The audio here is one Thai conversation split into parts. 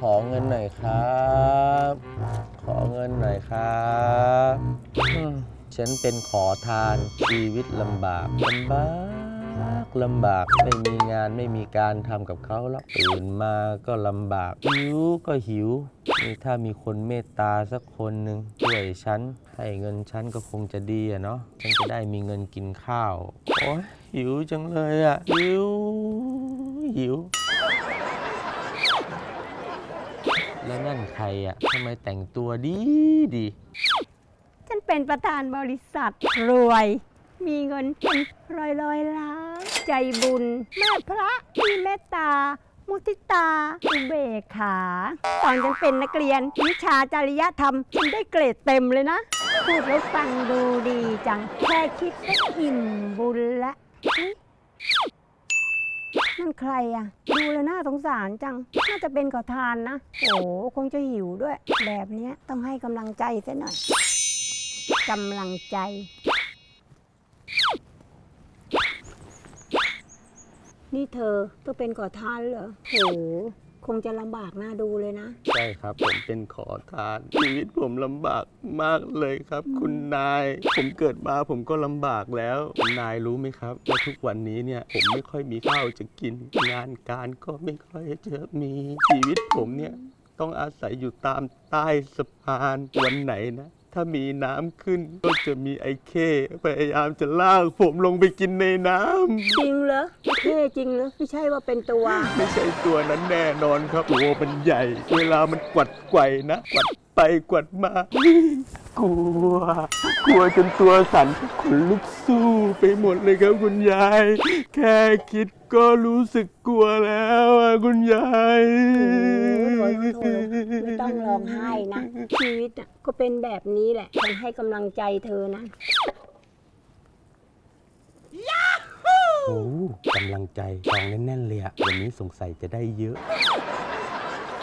ขอเงินหน่อยครับ ขอเงินหน่อยครับอืมฉันเป็นขอทานชีวิตลำบากลำบากลำบากไม่มีงานไม่มีการทำกับเขาแล้วตื่นมาก็ลำบากหิวก็หิวนี่ถ้ามีคนเมตตาสักคนหนึ่งช่วยฉันให้เงินฉันก็คงจะดีอะเนาะฉันจะได้มีเงินกินข้าวโอ้ยหิวจังเลยอะหิวหิว แล้วนั่นใครอะทำไมแต่งตัวดีดี ฉันเป็นประธานบริษัทรวย มีเงินเป็นร้อยร้อยล้านใจบุญ แม่พระมีเมตตา มุทิตาอุเบกขา ตอนฉันเป็นนักเรียน วิชาจริยธรรมฉันได้เกรดเต็มเลยนะ พูดแล้วฟังดูดีจัง แค่คิดก็อิ่มบุญละ นั่นใครอะดูแล้วน่าสงสารจัง น่าจะเป็นขอทานนะ โอ้คงจะหิวด้วย แบบเนี้ยต้องให้กำลังใจซะหน่อยกำลังใจ นี่เธอต้อเป็นขอทานเหรอโห คงจะลำบากน่าดูเลยนะ ใช่ครับ ผมเป็นขอทาน ชีวิตผมลำบากมากเลยครับ คุณนาย ผมเกิดมาผมก็ลำบากแล้วคุณนายรู้ไหมครับว่าทุกวันนี้เนี่ยผมไม่ค่อยมีข้าวจะกิน งานการก็ไม่ค่อยจะมีชีวิตผมเนี่ยต้องอาศัยอยู่ตามใต้สะพานวันไหนนะ ถ้ามีน้ำขึ้น ก็จะมีไอ้เข้พยายามจะลากผมลงไปกินในน้ำจริงเหรอเท่จริงเหรอไม่ใช่ว่าเป็นตัวไม่ใช่ตัวนั้นแน่นอนครับ ตัวมันใหญ่ เวลามันกวัดไกวนะ กวัดไปกวัดมา กลัว กลัวจนตัวสั่นขนลุกสู้ไปหมดเลยครับคุณยาย แค่คิดก็รู้สึกกลัวแล้วอะคุณยายโอ้ยโถ่ไม่ต้ องร้องไห้นะ ชีวิตน่ะก็เป็นแบบนี้แหละฉันให้กำลังใจเธอนะ โอ้กำลังใจฟองแน่นๆเลยอะวันนี้สงสัยจะได้เยอะ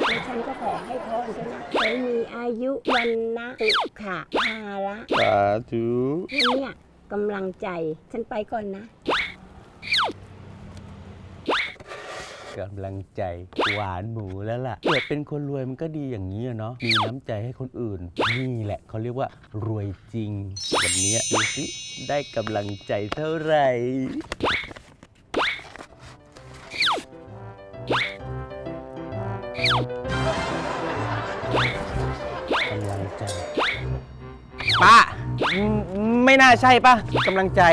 แล้วฉันก็ขอให้พรเธอนะขอให้มีอายุวันนะสุขะภาละสาธุ เนี่ยกำลังใจ ฉันไปก่อนนะ กำลังใจหวานหมูแล้วล่ะเกิดเป็นคนรวยมันก็ดีอย่างนี้อะเนาะมีน้ำใจให้คนอื่น นี่แหละเขาเรียกว่ารวยจริงวันนี้ดูสิได้กำลังใจเท่าไหร่กำลังใจป้าไม่น่าใช่ป่ะกำลังใจ